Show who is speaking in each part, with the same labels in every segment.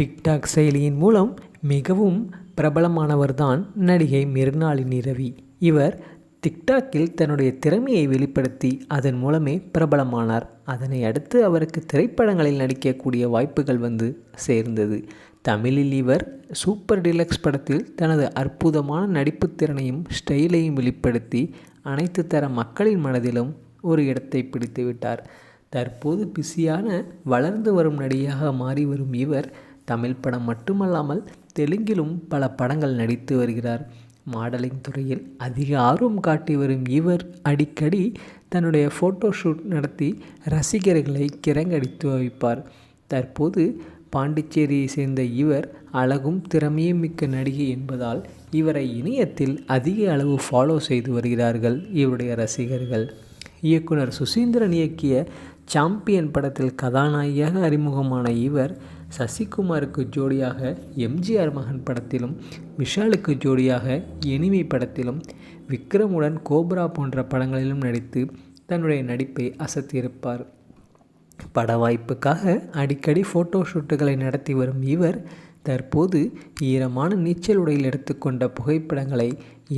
Speaker 1: TikTok செயலியின் மூலம் மிகவும் பிரபலமானவர்தான் நடிகை மிர்னாளினி ரவி இவர் டிக்டாக்கில் தன்னுடைய திறமையை வெளிப்படுத்தி அதன் மூலமே பிரபலமானார். அதனை அடுத்து அவருக்கு திரைப்படங்களில் நடிக்கக்கூடிய வாய்ப்புகள் வந்து சேர்ந்தது. தமிழில் இவர் சூப்பர் டிலக்ஸ் படத்தில் தனது அற்புதமான நடிப்புத் திறனையும் ஸ்டைலையும் வெளிப்படுத்தி அனைத்து தர மக்களின் மனதிலும் ஒரு இடத்தை பிடித்து விட்டார் தற்போது பிஸியான வளர்ந்து வரும் நடிகையாக மாறி வரும் இவர் தமிழ் படம் மட்டுமல்லாமல் தெலுங்கிலும் பல படங்கள் நடித்து வருகிறார். மாடலிங் துறையில் அதிக ஆர்வம் காட்டி வரும் இவர் அடிக்கடி தன்னுடைய ஃபோட்டோ ஷூட் நடத்தி ரசிகர்களை கிரங்கடித்து வைப்பார். தற்போது பாண்டிச்சேரியை சேர்ந்த இவர் அழகும் திறமையும் மிக்க நடிகை என்பதால் இவரை இணையத்தில் அதிக அளவு ஃபாலோ செய்து வருகிறார்கள் இவருடைய ரசிகர்கள். இயக்குனர் சுசீந்திரன் இயக்கிய சாம்பியன் படத்தில் கதாநாயகியாக அறிமுகமான இவர் சசிகுமாருக்கு ஜோடியாக எம்ஜிஆர் மகன் படத்திலும் விஷாலுக்கு ஜோடியாக எனிமி படத்திலும் விக்ரமுடன் கோப்ரா போன்ற படங்களிலும் நடித்து தன்னுடைய நடிப்பை அசத்தியிருப்பார். பட வாய்ப்புக்காக அடிக்கடி ஃபோட்டோ ஷூட்டுகளை நடத்தி வரும் இவர் தற்போது ஈரமான நீச்சல் உடையில் எடுத்துக்கொண்ட புகைப்படங்களை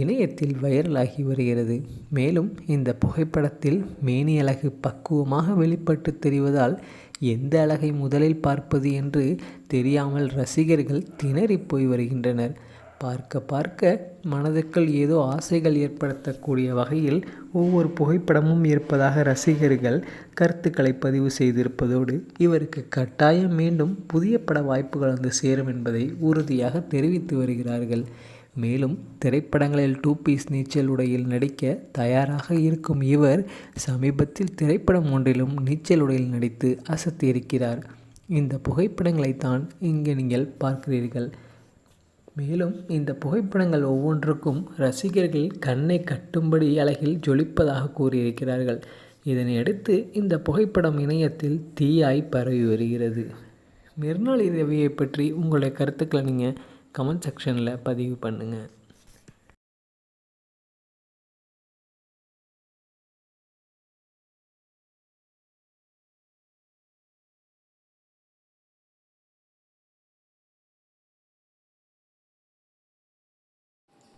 Speaker 1: இணையத்தில் வைரலாகி வருகிறது. மேலும் இந்த புகைப்படத்தில் மேனி அழகு பக்குவமாக வெளிப்பட்டு தெரிவதால் எந்த அழகை முதலில் பார்ப்பது என்று தெரியாமல் ரசிகர்கள் திணறி போய் வருகின்றனர். பார்க்க பார்க்க மனதுக்குள் ஏதோ ஆசைகள் ஏற்படுத்தக்கூடிய வகையில் ஒவ்வொரு புகைப்படமும் இருப்பதாக ரசிகர்கள் கருத்துக்களை பதிவு செய்திருப்பதோடு இவருக்கு கட்டாயம் மீண்டும் புதிய பட வாய்ப்புகள் வந்து சேரும் என்பதை உறுதியாக தெரிவித்து வருகிறார்கள். மேலும் திரைப்படங்களில் டூ பீஸ் நீச்சல் உடையில் நடிக்க தயாராக இருக்கும் இவர் சமீபத்தில் திரைப்படம் ஒன்றிலும் நீச்சல் உடையில் நடித்து அசத்தியிருக்கிறார். இந்த புகைப்படங்களை தான் இங்கு நீங்கள் பார்க்கிறீர்கள். மேலும் இந்த புகைப்படங்கள் ஒவ்வொன்றுக்கும் ரசிகர்கள் கண்ணை கட்டும்படி அழகில் ஜொலிப்பதாக கூறியிருக்கிறார்கள். இதனையடுத்து இந்த புகைப்படம் இணையத்தில் தீயாய் பரவி வருகிறது. மிர்னாலி இரவியை பற்றி உங்களுடைய கருத்துக்களை நீங்கள் கமெண்ட் செக்ஷனில் பதிவு பண்ணுங்கள்